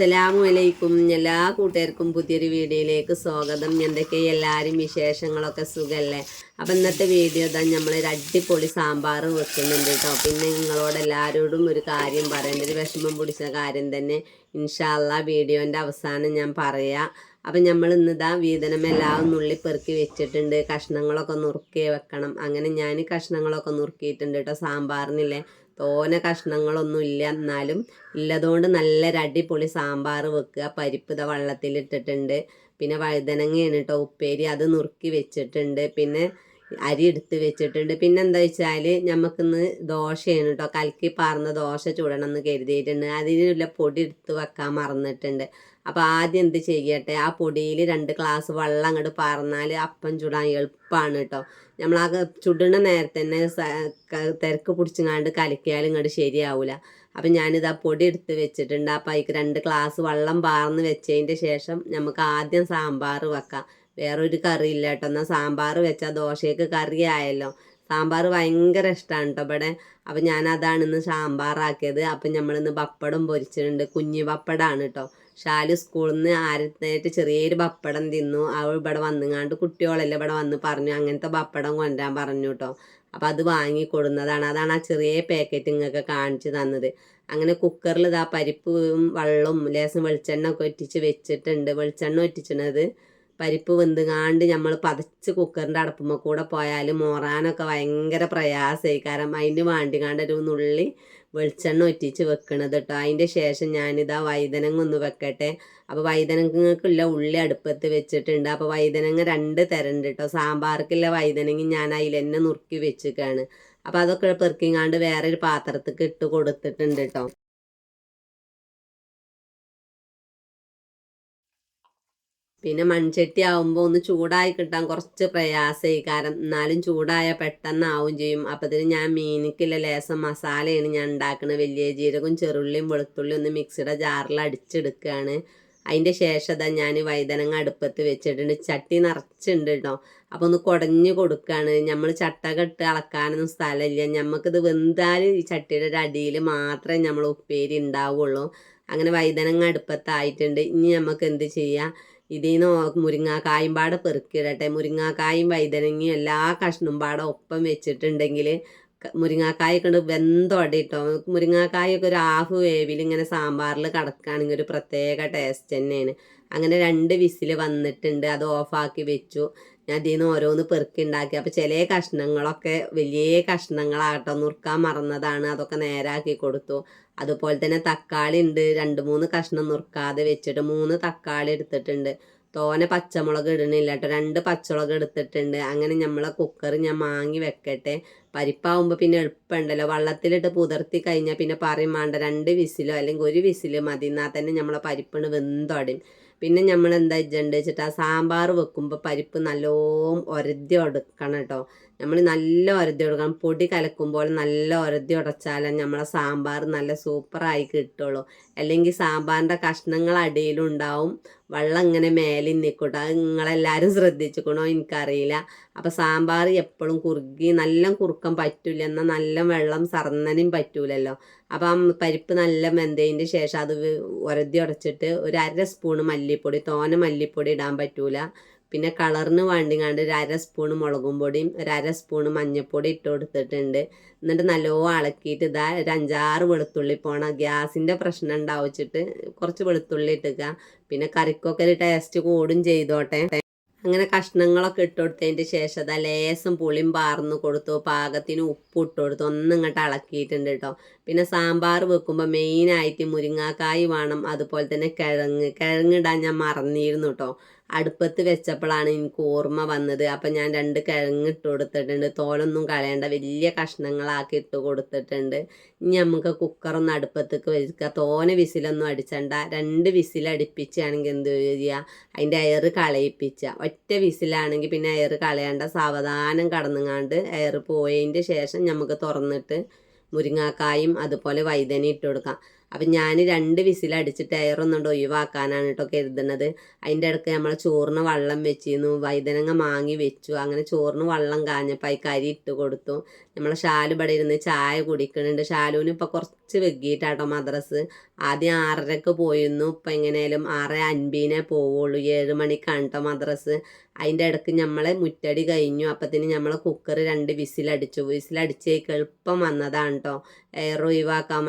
അസ്സലാമു അലൈക്കും എല്ലാ കൂട്ടുകാർക്കും പുതിയൊരു വീഡിയോയിലേക്ക് സ്വാഗതം. എന്തൊക്കെ എല്ലാവരും വിശേഷങ്ങളൊക്കെ സുഖമല്ലേ അപ്പം ഇന്നത്തെ വീഡിയോ ഇതാ നമ്മളൊരു അടിപൊളി സാമ്പാർ വെക്കുന്നുണ്ട് കേട്ടോ. പിന്നെ നിങ്ങളോട് എല്ലാവരോടും ഒരു കാര്യം പറയേണ്ട. ഒരു വിഷമം പിടിച്ച കാര്യം തന്നെ ഇൻഷാല്ല വീഡിയോന്റെ അവസാനം ഞാൻ പറയാം. അപ്പം നമ്മൾ ഇന്നിതാ വീതനം എല്ലാം നുള്ളി പെറുക്കി വെച്ചിട്ടുണ്ട്. കഷ്ണങ്ങളൊക്കെ നുറുക്കി വെക്കണം. അങ്ങനെ ഞാൻ കഷ്ണങ്ങളൊക്കെ നുറുക്കിയിട്ടുണ്ട് കേട്ടോ സാമ്പാറിനില്ലേ. തോനെ കഷ്ണങ്ങളൊന്നും ഇല്ല എന്നാലും ഇല്ലതുകൊണ്ട് നല്ലൊരു അടിപൊളി സാമ്പാർ വെക്കുക. പരിപ്പ് ഇതാ വെള്ളത്തിലിട്ടിട്ടുണ്ട്. പിന്നെ വഴുതനങ്ങയാണ് കേട്ടോ ഉപ്പേരി അത് നുറുക്കി വെച്ചിട്ടുണ്ട്. പിന്നെ അരി എടുത്ത് വെച്ചിട്ടുണ്ട്. പിന്നെ എന്താ വെച്ചാൽ നമുക്കിന്ന് ദോശയാണ് കേട്ടോ കലക്കി പാർന്ന ദോശ ചൂടണം എന്ന് കരുതിയിട്ടുണ്ട്. അതിനുള്ള പൊടി എടുത്ത് വെക്കാൻ മറന്നിട്ടുണ്ട്. അപ്പോൾ ആദ്യം എന്ത് ചെയ്യട്ടെ? ആ പൊടിയിൽ രണ്ട് ഗ്ലാസ് വെള്ളം അങ്ങോട്ട് പറഞ്ഞാൽ അപ്പം ചുടാൻ എളുപ്പമാണ് കേട്ടോ നമ്മൾ ആ ചുടുന്ന നേരത്തെ തന്നെ തിരക്ക് പിടിച്ചങ്ങാണ്ട് കലക്കിയാലും ഇങ്ങോട്ട് ശരിയാവില്ല അപ്പം ഞാനിത് ആ പൊടി എടുത്ത് വെച്ചിട്ടുണ്ട്. അപ്പോൾ അതിക്ക് രണ്ട് ഗ്ലാസ് വെള്ളം പാർന്ന് വെച്ചതിന്റെ ശേഷം നമുക്ക് ആദ്യം സാമ്പാർ വെക്കാം. വേറൊരു കറി ഇല്ല കേട്ടോ എന്നാൽ സാമ്പാർ വെച്ചാൽ ദോശയ്ക്ക് കറി ആയല്ലോ. സാമ്പാർ ഭയങ്കര ഇഷ്ടമാണ് കേട്ടോ ഇവിടെ അപ്പം അതാണ് ഇന്ന് സാമ്പാറാക്കിയത്. അപ്പം നമ്മളിന്ന് പപ്പടം പൊരിച്ചിട്ടുണ്ട്. കുഞ്ഞു പപ്പടമാണ് കേട്ടോ ഷാൽ സ്കൂളിൽ നിന്ന് ആരത്തായിട്ട് ചെറിയൊരു പപ്പടം തിന്നു. അവൾ ഇവിടെ വന്നുങ്ങാണ്ട് കുട്ടികളെല്ലാം ഇവിടെ വന്ന് പറഞ്ഞു അങ്ങനത്തെ പപ്പടം കൊണ്ടുവരാൻ പറഞ്ഞു കേട്ടോ അപ്പം അത് വാങ്ങി കൊടുന്നതാണ്. അതാണ് ആ ചെറിയ പാക്കറ്റ് ഇങ്ങൊക്കെ കാണിച്ചു തന്നത്. അങ്ങനെ കുക്കറിൽ ഇതാ പരിപ്പും വെള്ളവും ലേശം വെളിച്ചെണ്ണ ഒക്കെ ഒറ്റിച്ച് വെച്ചിട്ടുണ്ട്. വെളിച്ചെണ്ണ ഒറ്റിച്ചത് പരിപ്പ് വെന്തുകാണ്ട് നമ്മൾ പതച്ച് കുക്കറിന്റെ അടുപ്പുമ്മ കൂടെ പോയാൽ മോറാനൊക്കെ ഭയങ്കര പ്രയാസമായി കാരണം അതിന് വേണ്ടിക്കാണ്ട് ഒരു നുള്ളി വെളിച്ചെണ്ണ ഒറ്റിച്ച് വെക്കണത് കേട്ടോ അതിന്റെ ശേഷം ഞാനിതാ വൈതനങ്ങ ഒന്ന് വെക്കട്ടെ. അപ്പോൾ വൈതനങ്ങൾക്കുള്ള ഉള്ളി അടുപ്പത്ത് വെച്ചിട്ടുണ്ട്. അപ്പോൾ വൈദനങ്ങ രണ്ട് തരണ്ട് കേട്ടോ സാമ്പാർക്കുള്ള വൈദനങ്ങി ഞാൻ അതിൽ തന്നെ നുറുക്കി വെച്ചിക്കാണ്. അപ്പോൾ അതൊക്കെ പെറുക്കിങ്ങാണ്ട് വേറൊരു പാത്രത്തേക്ക് ഇട്ട് കൊടുത്തിട്ടുണ്ട് കേട്ടോ പിന്നെ മൺചട്ടി ആവുമ്പോൾ ഒന്ന് ചൂടായി കിട്ടാൻ കുറച്ച് പ്രയാസമായി കാരണം എന്നാലും ചൂടായ പെട്ടെന്ന് ആവും ചെയ്യും. അപ്പോൾ ഇതിന് ഞാൻ മീനിക്കുള്ള ലേസം മസാലയാണ് ഞാൻ ഉണ്ടാക്കുന്നത് വലിയ ജീരകവും ചെറുള്ളിയും വെളുത്തുള്ളിയും ഒന്ന് മിക്സിയുടെ ജാറിൽ അടിച്ചെടുക്കുകയാണ്. അതിന്റെ ശേഷം ഞാൻ വൈതനങ്ങ അടുപ്പത്ത് വെച്ചിട്ടുണ്ട്. ചട്ടി നിറച്ചുണ്ട് കേട്ടോ. അപ്പോൾ ഒന്ന് കുടഞ്ഞ് കൊടുക്കുകയാണ്. നമ്മൾ ചട്ട കെട്ട് അളക്കാനൊന്നും സ്ഥലമില്ല. നമുക്കിത് വെന്താൽ ഈ ചട്ടിയുടെ ഒരു അടിയിൽ മാത്രമേ നമ്മൾ ഉപ്പേരി ഉണ്ടാവുള്ളൂ. അങ്ങനെ വൈതനങ്ങ അടുപ്പത്തായിട്ടുണ്ട്. ഇനി നമുക്ക് എന്ത് ചെയ്യാം? ഇതിൽ നിന്ന് മുരിങ്ങാക്കായും പാടെ പെറുക്കിയിടട്ടെ. മുരിങ്ങാക്കായും വൈതനങ്ങയും എല്ലാ കഷ്ണും പാടെ ഒപ്പം വെച്ചിട്ടുണ്ടെങ്കിൽ മുരിങ്ങാക്കായൊക്കെ ഉണ്ട് വെന്തൊടട്ടോ. മുരിങ്ങാക്കായൊക്കെ ഒരു ഹാഫ് വേവിൽ ഇങ്ങനെ സാമ്പാറിൽ കിടക്കുകയാണെങ്കിൽ ഒരു പ്രത്യേക ടേസ്റ്റ് തന്നെയാണ് അങ്ങനെ രണ്ട് വിസിൽ വന്നിട്ടുണ്ട്. അത് ഓഫാക്കി വെച്ചു. ഞാൻ നിന്ന് ഓരോന്ന് പെറുക്കി ഉണ്ടാക്കി അപ്പോൾ ചില കഷ്ണങ്ങളൊക്കെ വലിയ കഷ്ണങ്ങളാകട്ടോ. നുറുക്കാൻ മറന്നതാണ്. അതൊക്കെ നേരാക്കി കൊടുത്തു. അതുപോലെ തന്നെ തക്കാളി ഉണ്ട് രണ്ട് മൂന്ന് കഷ്ണം നുറുക്കാതെ വെച്ചിട്ട് മൂന്ന് തക്കാളി എടുത്തിട്ടുണ്ട്. തോനെ പച്ചമുളക് ഇടണില്ല കേട്ടോ രണ്ട് പച്ചമുളക് എടുത്തിട്ടുണ്ട്. അങ്ങനെ നമ്മളെ കുക്കർ ഞാൻ മാങ്ങി വെക്കട്ടെ. പരിപ്പാവുമ്പോൾ പിന്നെ എളുപ്പമുണ്ടല്ലോ വള്ളത്തിലിട്ട് പുതിർത്തി കഴിഞ്ഞാൽ പിന്നെ പറയും വേണ്ട രണ്ട് വിസിലോ അല്ലെങ്കിൽ ഒരു വിസിലോ മതി എന്നാൽ തന്നെ നമ്മളെ പരിപ്പിന് വെന്തൊടയും. പിന്നെ നമ്മൾ എന്താ ചെയ്യേണ്ടത് വെച്ചിട്ട് ആ സാമ്പാർ വെക്കുമ്പോൾ പരിപ്പ് നല്ലോം ഒരതി ഒടുക്കണം കേട്ടോ നമ്മൾ നല്ല ഒരതി കൊടുക്കണം. പൊടി കലക്കുമ്പോൾ നല്ല ഒരതി ഉടച്ചാലേ നമ്മളെ സാമ്പാർ നല്ല സൂപ്പറായി കിട്ടുള്ളൂ. അല്ലെങ്കിൽ സാമ്പാറിന്റെ കഷ്ണങ്ങൾ അടിയിലുണ്ടാവും. വെള്ളം ഇങ്ങനെ മേലിൽ നിൽക്കട്ടെ അത് നിങ്ങളെല്ലാവരും ശ്രദ്ധിച്ചിക്കണോ? എനിക്കറിയില്ല. അപ്പോൾ സാമ്പാർ എപ്പോഴും കുറുകി നല്ല കുറുക്കം പറ്റില്ല എന്നാൽ നല്ല വെള്ളം സർന്നനും പറ്റൂലല്ലോ. അപ്പം പരിപ്പ് നല്ല വെന്തതിന്റെ ശേഷം അത് ഉരതി ഉടച്ചിട്ട് ഒരു അര സ്പൂണ് മല്ലിപ്പൊടി തോന മല്ലിപ്പൊടി ഇടാൻ പറ്റൂല. പിന്നെ കളറിന് വേണ്ടിങ്ങാണ്ട് ഒരു അര സ്പൂൺ മുളകും പൊടിയും ഒരു അര സ്പൂണ് മഞ്ഞൾപ്പൊടി ഇട്ട് കൊടുത്തിട്ടുണ്ട്. എന്നിട്ട് നല്ലോണം ഇളക്കിയിട്ട് ഇതാ ഒരു അഞ്ചാറ് വെളുത്തുള്ളി പോണം. ഗ്യാസിന്റെ പ്രശ്നം ഉണ്ടാവിച്ചിട്ട് കുറച്ച് വെളുത്തുള്ളി ഇട്ടുക. പിന്നെ കറിക്കൊക്കെ ഒരു ടേസ്റ്റ് കൂടും ചെയ്തോട്ടെ. അങ്ങനെ കഷ്ണങ്ങളൊക്കെ ഇട്ട് കൊടുത്തതിന്റെ ശേഷം അതാ ലേസം പുളിയും പാർന്ന് കൊടുത്തു. പാകത്തിന് ഉപ്പ് ഇട്ട് കൊടുത്തു. ഒന്നും ഇങ്ങോട്ട് ഇളക്കിയിട്ടുണ്ട് കേട്ടോ പിന്നെ സാമ്പാർ വെക്കുമ്പോൾ മെയിനായിട്ട് മുരിങ്ങാക്കായി വേണം. അതുപോലെ തന്നെ കിഴങ്ങ്. കിഴങ്ങിടാൻ ഞാൻ മറന്നിരുന്നു കേട്ടോ അടുപ്പത്ത് വെച്ചപ്പോഴാണ് എനിക്ക് ഓർമ്മ വന്നത്. അപ്പം ഞാൻ രണ്ട് കിഴങ്ങ് ഇട്ട് കൊടുത്തിട്ടുണ്ട്. തോലൊന്നും കളയണ്ട. വലിയ കഷ്ണങ്ങളാക്കി ഇട്ട് കൊടുത്തിട്ടുണ്ട്. ഇനി നമുക്ക് കുക്കറൊന്ന് അടുപ്പത്തേക്ക് വെക്കുക തോനെ വിസിലൊന്നും അടിച്ചണ്ട. രണ്ട് വിസിലടിപ്പിച്ചാണെങ്കിൽ എന്ത് ചെയ്യുക അതിന്റെ എയർ കളയിപ്പിച്ച. ഒറ്റ വിസിലാണെങ്കിൽ പിന്നെ എയർ കളയണ്ട. സാവധാനം കടന്നുങ്ങാണ്ട് എയർ പോയതിന്റെ ശേഷം നമുക്ക് തുറന്നിട്ട് മുരിങ്ങാക്കായും അതുപോലെ വൈതന ഇട്ട് കൊടുക്കാം. അപ്പം ഞാൻ രണ്ട് വിസിലടിച്ചിട്ട് എയറൊന്നുകൊണ്ട് ഒഴിവാക്കാനാണ് കേട്ടോ കരുതുന്നത് അതിന്റെ ഇടയ്ക്ക് നമ്മൾ ചോറിന് വള്ളം വെച്ചിരുന്നു വൈതനങ്ങ മാങ്ങി വെച്ചു അങ്ങനെ ചോറിന് വള്ളം കാഞ്ഞപ്പോൾ കരി ഇട്ട് കൊടുത്തു. നമ്മൾ ഇവിടെ ഇരുന്ന് ചായ കുടിക്കുന്നുണ്ട് ഷാലുവിന് ഇപ്പോൾ കുറച്ച് വെക്കിയിട്ടാട്ടോ മദ്രസ്. ആദ്യം ആറരക്ക് പോയിരുന്നു. ഇപ്പം എങ്ങനെയാലും ആറ് അൻപതിനെ പോവുള്ളൂ. ഏഴ് മണിക്കാണ് കേട്ടോ മദ്രസ്. അതിന്റെ ഇടയ്ക്ക് നമ്മളെ മുറ്റടി കഴിഞ്ഞു. അപ്പത്തിന് നമ്മൾ കുക്കർ രണ്ട് വിസിലടിച്ചു വിസിലടിച്ചേക്ക് എളുപ്പം വന്നതാണ് കേട്ടോ എയർ ഒഴിവാക്കാൻ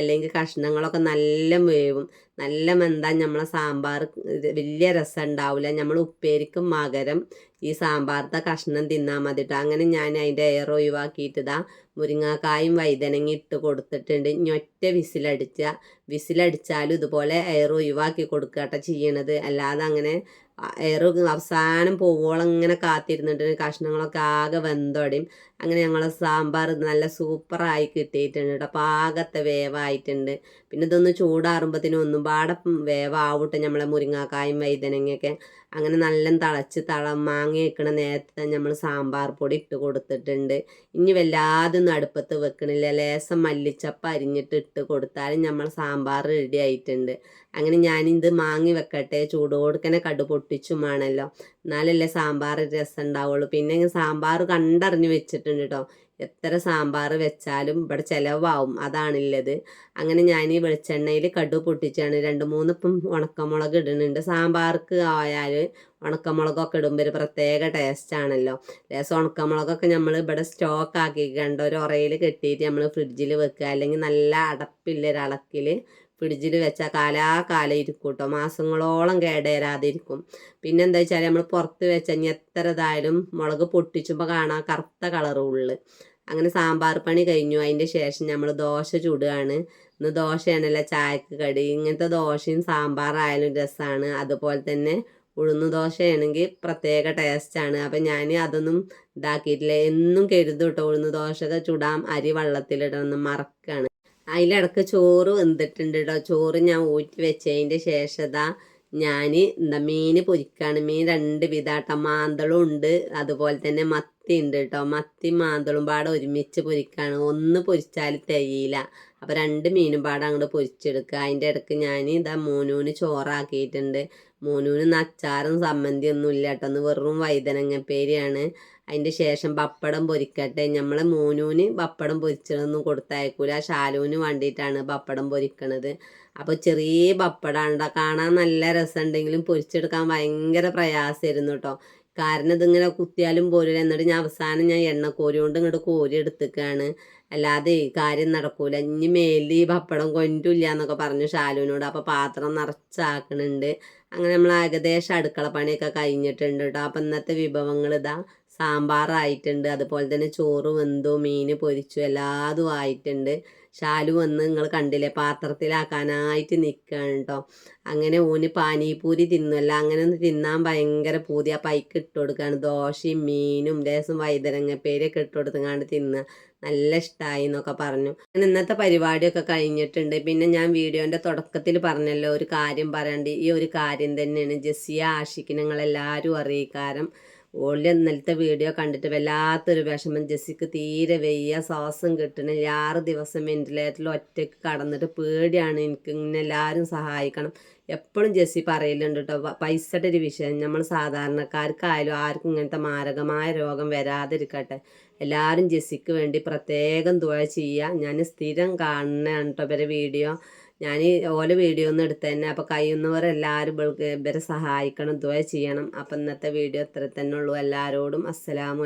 അല്ലെങ്കിൽ കഷ്ണങ്ങളൊക്കെ നല്ല വേവും. നല്ല മെന്താൻ നമ്മളെ സാമ്പാർ വലിയ രസം ഉണ്ടാവില്ല നമ്മൾ ഉപ്പേരിക്കും മകരം ഈ സാമ്പാറത്തെ കഷ്ണം തിന്നാൽ മതി കേട്ടോ അങ്ങനെ ഞാൻ അതിന്റെ എയർ ഒഴിവാക്കിയിട്ട് ഇതാ മുരിങ്ങാക്കായും വൈതനങ്ങി ഇട്ട് കൊടുത്തിട്ടുണ്ട്. ഇനി ഒറ്റ വിസിലടിച്ച വിസിലടിച്ചാലും ഇതുപോലെ എയർ ഒഴിവാക്കി കൊടുക്കട്ടെ ചെയ്യണത്. അല്ലാതെ അങ്ങനെ എയർ അവസാനം പോവോളം ഇങ്ങനെ കാത്തിരുന്നിട്ട് കഷ്ണങ്ങളൊക്കെ ആകെ വെന്തോടെയും. അങ്ങനെ ഞങ്ങളെ സാമ്പാർ നല്ല സൂപ്പറായി കിട്ടിയിട്ടുണ്ട് കേട്ടോ. പാകത്തെ വേവായിട്ടുണ്ട്. പിന്നെ ഇതൊന്ന് ചൂടാറുമ്പോഴത്തേനും ഒന്നും പാടെ വേവാവട്ടെ നമ്മളെ മുരിങ്ങാക്കായും വൈതനങ്ങയൊക്കെ. അങ്ങനെ നല്ല തിളച്ച് തള മാങ്ങ വെക്കണ നേരത്തെ നമ്മൾ സാമ്പാർ പൊടി ഇട്ട് കൊടുത്തിട്ടുണ്ട്. ഇനി വല്ലാതെ ഒന്നും അടുപ്പത്ത് വെക്കണില്ല. ലേസം മല്ലിച്ചപ്പ് അരിഞ്ഞിട്ട് ഇട്ട് കൊടുത്താലും നമ്മൾ സാമ്പാർ റെഡി ആയിട്ടുണ്ട്. അങ്ങനെ ഞാനിത് മാങ്ങി വെക്കട്ടെ. ചൂടോടുക്കനെ കടു പൊട്ടിച്ചുമാണല്ലോ. എന്നാലല്ലേ സാമ്പാർ രസം ഉണ്ടാവുള്ളൂ പിന്നെ സാമ്പാർ കണ്ടറിഞ്ഞ് വെച്ചിട്ടുണ്ട് കേട്ടോ എത്ര സാമ്പാർ വെച്ചാലും ഇവിടെ ചിലവാവും അതാണുള്ളത് അങ്ങനെ ഞാൻ ഈ വെളിച്ചെണ്ണയിൽ കടു പൊട്ടിച്ചാണ് രണ്ട് മൂന്ന് ഇപ്പം ഉണക്കമുളക് ഇടുന്നുണ്ട്. സാമ്പാർക്ക് ആയാൽ ഉണക്കമുളകൊക്കെ ഇടുമ്പോൾ ഒരു പ്രത്യേക ടേസ്റ്റ് ആണല്ലോ. ലേസം ഉണക്കമുളകൊക്കെ നമ്മൾ ഇവിടെ സ്റ്റോക്ക് ആക്കി കണ്ട ഒരു ഉറയിൽ കെട്ടിയിട്ട് നമ്മൾ ഫ്രിഡ്ജിൽ വെക്കുക. അല്ലെങ്കിൽ നല്ല അടപ്പില്ല ഒരളക്കിൽ ഫ്രിഡ്ജിൽ വെച്ചാൽ കാലാകാലം ഇരിക്കും കേട്ടോ മാസങ്ങളോളം കേടേരാതിരിക്കും. പിന്നെ എന്താ വെച്ചാൽ നമ്മൾ പുറത്ത് വെച്ചാൽ എത്ര ഇതായാലും മുളക് പൊട്ടിച്ചുമ്പോൾ കാണാൻ കറുത്ത കളറും ഉള്ളു. അങ്ങനെ സാമ്പാർ പണി കഴിഞ്ഞു. അതിന്റെ ശേഷം നമ്മൾ ദോശ ചുടുകയാണ്. ഇന്ന് ദോശയാണല്ലോ ചായക്ക് കടി. ഇങ്ങനത്തെ ദോശയും സാമ്പാറായാലും രസമാണ് അതുപോലെ തന്നെ ഉഴുന്ന് ദോശയാണെങ്കിൽ പ്രത്യേക ടേസ്റ്റാണ്. അപ്പം ഞാൻ അതൊന്നും ഇതാക്കിയിട്ടില്ല. എന്നും കരുതും കേട്ടോ ഉഴുന്ന് ദോശ ചുടാം അരി വെള്ളത്തിലിടണം മറക്കാണ്. അതിലിടക്ക് ചോറ് വെന്തിട്ടുണ്ട് കേട്ടോ ചോറ് ഞാൻ ഊറ്റി വെച്ചതിന്റെ ശേഷം ഞാൻ എന്താ മീൻ പൊരിക്കാണ്. മീൻ രണ്ട് വിധാട്ട. മാന്തളും ഉണ്ട്. അതുപോലെ തന്നെ മത്തി ഉണ്ട് കേട്ടോ. മത്തി മാന്തളും പാടെ ഒരുമിച്ച് പൊരിക്കാണ്. ഒന്ന് പൊരിച്ചാൽ തികയില്ല. അപ്പോൾ രണ്ട് മീനും പാടെ അങ്ങോട്ട് പൊരിച്ചെടുക്കുക. അതിന്റെ ഇടയ്ക്ക് ഞാൻ ഇതാ മോനൂന് ചോറാക്കിയിട്ടുണ്ട്. മൂന്നൂന് അച്ചാറും സമ്മന്തിയൊന്നും ഇല്ല കേട്ടോ ഒന്ന് വെറും വൈതനങ്ങപ്പേരിയാണ് അതിന്റെ ശേഷം പപ്പടം പൊരിക്കട്ടെ. നമ്മളെ മോനൂന് പപ്പടം പൊരിച്ചതൊന്നും കൊടുത്തയക്കൂല. ഷാലൂന് വേണ്ടിയിട്ടാണ് പപ്പടം പൊരിക്കണത്. അപ്പോൾ ചെറിയ പപ്പടമാണ് കാണാൻ നല്ല രസമുണ്ടെങ്കിലും പൊരിച്ചെടുക്കാൻ ഭയങ്കര പ്രയാസമായിരുന്നു കേട്ടോ കാരണം ഇതിങ്ങനെ കുത്തിയാലും പോരില്ല എന്നിട്ട് ഞാൻ അവസാനം ഞാൻ എണ്ണ കോരി കൊണ്ട് ഇങ്ങോട്ട് കോരി എടുത്തേക്കാണ് അല്ലാതെ കാര്യം നടക്കൂല. ഇനി മേലിൽ പപ്പടം കൊണ്ടില്ല എന്നൊക്കെ പറഞ്ഞു ഷാലുവിനോട് അപ്പോൾ പാത്രം നിറച്ചാക്കണുണ്ട്. അങ്ങനെ നമ്മൾ ഏകദേശം അടുക്കള പണിയൊക്കെ കഴിഞ്ഞിട്ടുണ്ട് കേട്ടോ അപ്പം ഇന്നത്തെ വിഭവങ്ങൾ ഇതാ. സാമ്പാറായിട്ടുണ്ട്. അതുപോലെ തന്നെ ചോറ് വെന്തു മീൻ പൊരിച്ചു എല്ലാതും ആയിട്ടുണ്ട്. ഷാലു വന്ന് നിങ്ങൾ കണ്ടില്ലേ? പാത്രത്തിലാക്കാനായിട്ട് നിൽക്കുകയാണ് കേട്ടോ അങ്ങനെ ഊന് പാനിപൂരി തിന്നല്ല അങ്ങനെ ഒന്ന് തിന്നാൻ ഭയങ്കര പൂതി. ആ പൈക്ക് ഇട്ട് കൊടുക്കുകയാണ് ദോശയും മീനും ലേസം വൈതരങ്ങപ്പേരൊക്കെ ഇട്ട് കൊടുത്തങ്ങാണ്ട് തിന്നുക നല്ല ഇഷ്ടമായി എന്നൊക്കെ പറഞ്ഞു. അങ്ങനെ ഇന്നത്തെ പരിപാടിയൊക്കെ കഴിഞ്ഞിട്ടുണ്ട്. പിന്നെ ഞാൻ വീഡിയോന്റെ തുടക്കത്തിൽ പറഞ്ഞല്ലോ ഒരു കാര്യം പറയണ്ട് ഈ ഒരു കാര്യം തന്നെയാണ്. ജെസ്സിയ ആഷിക്ക് നിങ്ങളെല്ലാവരും അറിയിക്കാരം. ഓളി ഇന്നലത്തെ വീഡിയോ കണ്ടിട്ട് വല്ലാത്തൊരു വിഷമം. ജെസ്സിക്ക് തീരെ വെയ്യ ശ്വാസം കിട്ടണില്ല. ആറ് ദിവസം വെന്റിലേറ്ററിൽ ഒറ്റയ്ക്ക് കടന്നിട്ട് പേടിയാണ്. എനിക്ക് ഇങ്ങനെ എല്ലാവരും സഹായിക്കണം. എപ്പോഴും ജെസ്സി പറയലുണ്ട് കേട്ടോ പൈസയുടെ ഒരു വിഷയം. നമ്മൾ സാധാരണക്കാർക്കായാലും ആർക്കും ഇങ്ങനത്തെ മാരകമായ രോഗം വരാതിരിക്കട്ടെ. എല്ലാവരും ജെസ്സിക്ക് വേണ്ടി പ്രത്യേകം തുഴ ചെയ്യുക ഞാൻ സ്ഥിരം കാണുന്നതാണ് കേട്ടോ ഇവരെ വീഡിയോ. ഞാൻ ഓല വീഡിയോ ഒന്നും എടുത്തു തന്നെ അപ്പോൾ കഴിയുന്നവരെല്ലാവരും ഇവരെ സഹായിക്കണം ദ്വയ ചെയ്യണം. അപ്പം ഇന്നത്തെ വീഡിയോ ഇത്ര തന്നെ ഉള്ളൂ. എല്ലാവരോടും അസ്സലാമു